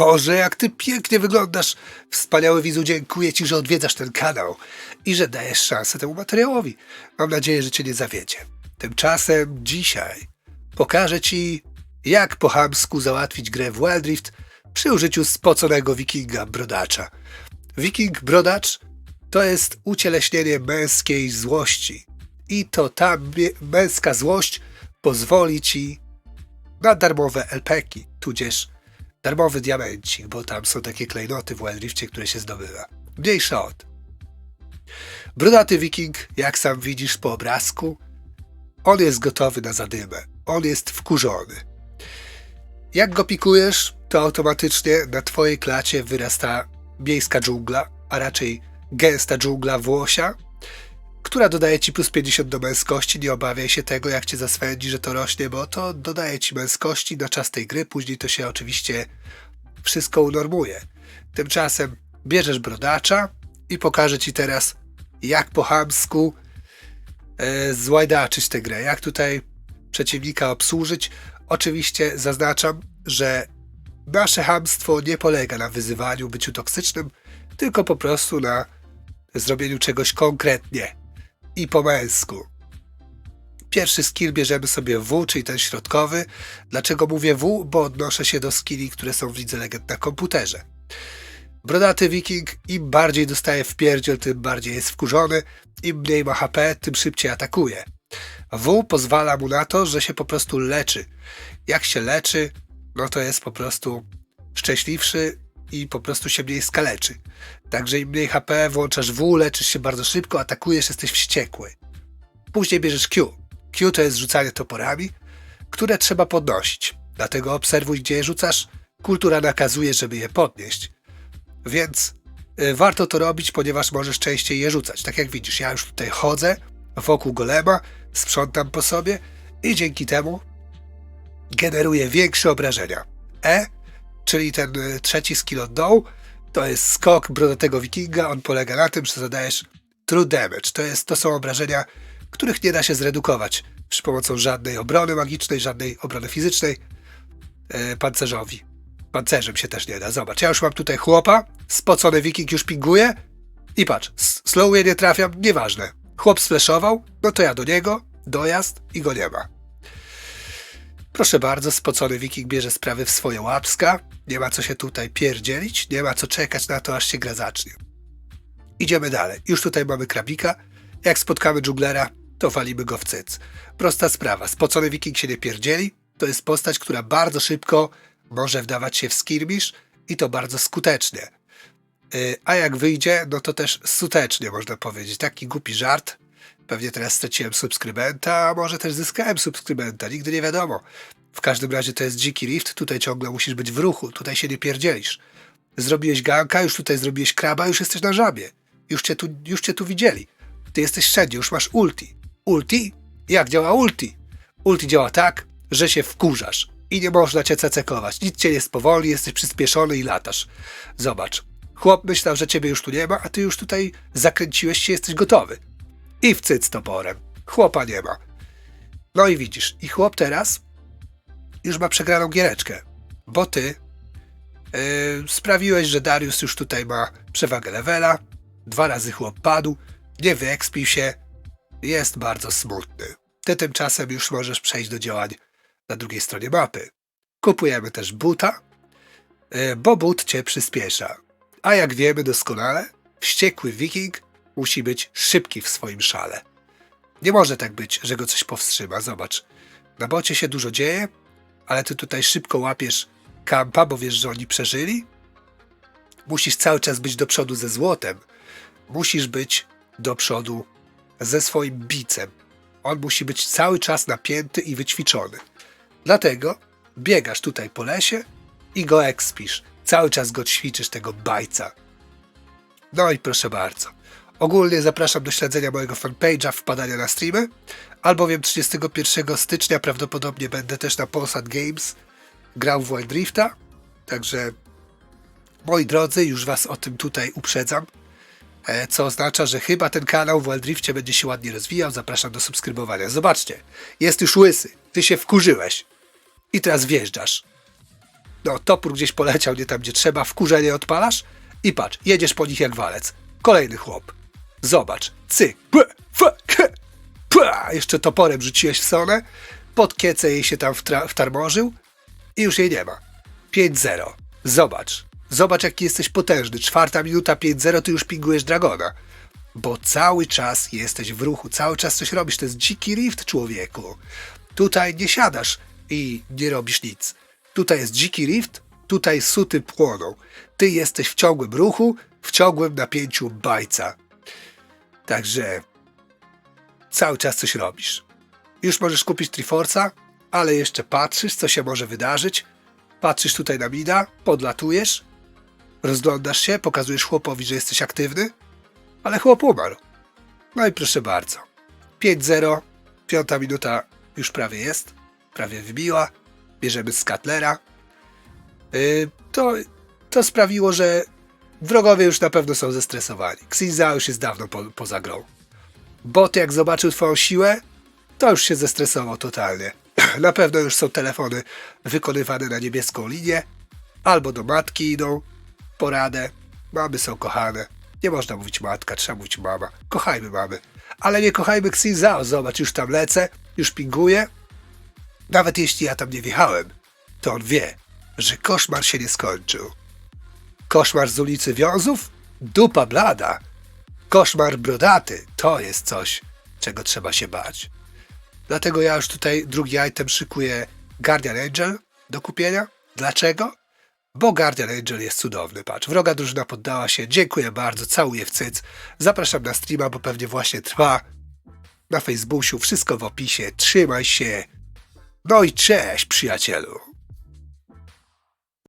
Boże, jak ty pięknie wyglądasz! Wspaniały widzu, dziękuję ci, że odwiedzasz ten kanał i że dajesz szansę temu materiałowi. Mam nadzieję, że cię nie zawiedzie. Tymczasem dzisiaj pokażę ci, jak po chamsku załatwić grę w Wild Rift przy użyciu spoconego wikinga brodacza. Wiking brodacz to jest ucieleśnienie męskiej złości. I to ta męska złość pozwoli ci na darmowe LPki, tudzież darmowy diamencik, bo tam są takie klejnoty w Wild które się zdobywa. Mniejsza od. Brudaty wiking, jak sam widzisz po obrazku, on jest gotowy na zadymę. On jest wkurzony. Jak go pikujesz, to automatycznie na twojej klacie wyrasta miejska dżungla, a raczej gęsta dżungla włosia, która dodaje ci plus 50 do męskości. Nie obawiaj się tego, jak cię zaswędzi, że to rośnie, bo to dodaje ci męskości na czas tej gry. Później to się oczywiście wszystko unormuje. Tymczasem bierzesz brodacza i pokażę ci teraz, jak po chamsku e, złajdaczyć tę grę, jak tutaj przeciwnika obsłużyć. Oczywiście zaznaczam, że nasze hamstwo nie polega na wyzywaniu, byciu toksycznym, tylko po prostu na zrobieniu czegoś konkretnie i po męsku. Pierwszy skill bierzemy sobie W, czyli ten środkowy. Dlaczego mówię W? Bo odnoszę się do skilli, które są w Lidze Legend na komputerze. Brodaty wiking im bardziej dostaje w pierdziel, tym bardziej jest wkurzony. Im mniej ma HP, tym szybciej atakuje. W pozwala mu na to, że się po prostu leczy. Jak się leczy, no to jest po prostu szczęśliwszy i po prostu się mniej skaleczy. Także im mniej HP, włączasz W, leczysz się bardzo szybko, atakujesz, jesteś wściekły. Później bierzesz Q. Q to jest rzucanie toporami, które trzeba podnosić. Dlatego obserwuj, gdzie je rzucasz. Kultura nakazuje, żeby je podnieść. Więc y, warto to robić, ponieważ możesz częściej je rzucać. Tak jak widzisz, ja już tutaj chodzę wokół golema, sprzątam po sobie i dzięki temu generuję większe obrażenia. E, czyli ten y, trzeci skill od dołu, to jest skok brodatego wikinga. On polega na tym, że zadajesz true damage. To, jest, to są obrażenia, których nie da się zredukować przy pomocą żadnej obrony magicznej, żadnej obrony fizycznej e, pancerzowi. Pancerzem się też nie da. Zobacz, ja już mam tutaj chłopa, spocony wiking już pinguje i patrz, slowuje nie trafiam, nieważne. Chłop sfleszował, no to ja do niego, dojazd i go nie ma. Proszę bardzo, spocony wiking bierze sprawy w swoje łapska. Nie ma co się tutaj pierdzielić, nie ma co czekać na to, aż się gra zacznie. Idziemy dalej. Już tutaj mamy krabika. Jak spotkamy dżunglera, to walimy go w cyc. Prosta sprawa. Spocony wiking się nie pierdzieli. To jest postać, która bardzo szybko może wdawać się w skirmish i to bardzo skutecznie. Yy, A jak wyjdzie, no to też skutecznie można powiedzieć. Taki głupi żart. Pewnie teraz straciłem subskrybenta, a może też zyskałem subskrybenta. Nigdy nie wiadomo. W każdym razie to jest dziki rift. Tutaj ciągle musisz być w ruchu. Tutaj się nie pierdzielisz. Zrobiłeś ganka, już tutaj zrobiłeś kraba, już jesteś na żabie. Już cię tu, już cię tu widzieli. Ty jesteś wszędzie, już masz ulti. Ulti? Jak działa ulti? Ulti działa tak, że się wkurzasz i nie można cię cecekować. Nic cię nie spowolni, jesteś przyspieszony i latasz. Zobacz. Chłop myślał, że ciebie już tu nie ma, a ty już tutaj zakręciłeś się, jesteś gotowy. I w cyc toporem. Chłopa nie ma. No i widzisz, i chłop teraz już ma przegraną giereczkę, bo ty yy, sprawiłeś, że Darius już tutaj ma przewagę levela, dwa razy chłop padł, nie wyekspił się, jest bardzo smutny. Ty tymczasem już możesz przejść do działań na drugiej stronie mapy. Kupujemy też buta, yy, bo but cię przyspiesza. A jak wiemy doskonale, wściekły wiking musi być szybki w swoim szale. Nie może tak być, że go coś powstrzyma. Zobacz, na bocie się dużo dzieje, ale ty tutaj szybko łapiesz kampa, bo wiesz, że oni przeżyli. Musisz cały czas być do przodu ze złotem. Musisz być do przodu ze swoim bicem. On musi być cały czas napięty i wyćwiczony. Dlatego biegasz tutaj po lesie i go ekspisz. Cały czas go ćwiczysz, tego bajca. No i proszę bardzo. Ogólnie zapraszam do śledzenia mojego fanpage'a, wpadania na streamy, albowiem 31 stycznia prawdopodobnie będę też na Polsat Games grał w Wild Drifta, także moi drodzy, już was o tym tutaj uprzedzam, e, co oznacza, że chyba ten kanał w Wild Drifcie będzie się ładnie rozwijał, zapraszam do subskrybowania. Zobaczcie, jest już łysy, ty się wkurzyłeś i teraz wjeżdżasz. No, topór gdzieś poleciał nie tam, gdzie trzeba, wkurzenie odpalasz i patrz, jedziesz po nich jak walec. Kolejny chłop. Zobacz, cyk, p, f, k, pa, jeszcze toporem rzuciłeś w sonę, pod kiecę jej się tam wtarmożył i już jej nie ma. 5-0. Zobacz. Zobacz, jaki jesteś potężny. Czwarta minuta 5-0, ty już pingujesz Dragona. Bo cały czas jesteś w ruchu, cały czas coś robisz. To jest dziki rift, człowieku. Tutaj nie siadasz i nie robisz nic. Tutaj jest dziki rift, tutaj suty płoną. Ty jesteś w ciągłym ruchu, w ciągłym napięciu bajca. Także cały czas coś robisz. Już możesz kupić Triforca, ale jeszcze patrzysz, co się może wydarzyć. Patrzysz tutaj na mida, podlatujesz, rozglądasz się, pokazujesz chłopowi, że jesteś aktywny, ale chłop umarł. No i proszę bardzo. 5-0, piąta minuta już prawie jest, prawie wybiła. Bierzemy Skatlera. Yy, to, to sprawiło, że wrogowie już na pewno są zestresowani. Xinza już jest dawno po, poza grą. Bot jak zobaczył twoją siłę, to już się zestresował totalnie. Na pewno już są telefony wykonywane na niebieską linię, albo do matki idą, poradę. Mamy są kochane. Nie można mówić matka, trzeba mówić mama. Kochajmy mamy. Ale nie kochajmy Xinzao. Zobacz, już tam lecę, już pinguję. Nawet jeśli ja tam nie wjechałem, to on wie, że koszmar się nie skończył. Koszmar z ulicy Wiązów? Dupa blada. Koszmar brodaty to jest coś, czego trzeba się bać. Dlatego ja już tutaj drugi item szykuję Guardian Angel do kupienia. Dlaczego? Bo Guardian Angel jest cudowny. Patrz, wroga drużyna poddała się. Dziękuję bardzo, całuję w cyc. Zapraszam na streama, bo pewnie właśnie trwa. Na Facebooku wszystko w opisie. Trzymaj się. No i cześć, przyjacielu.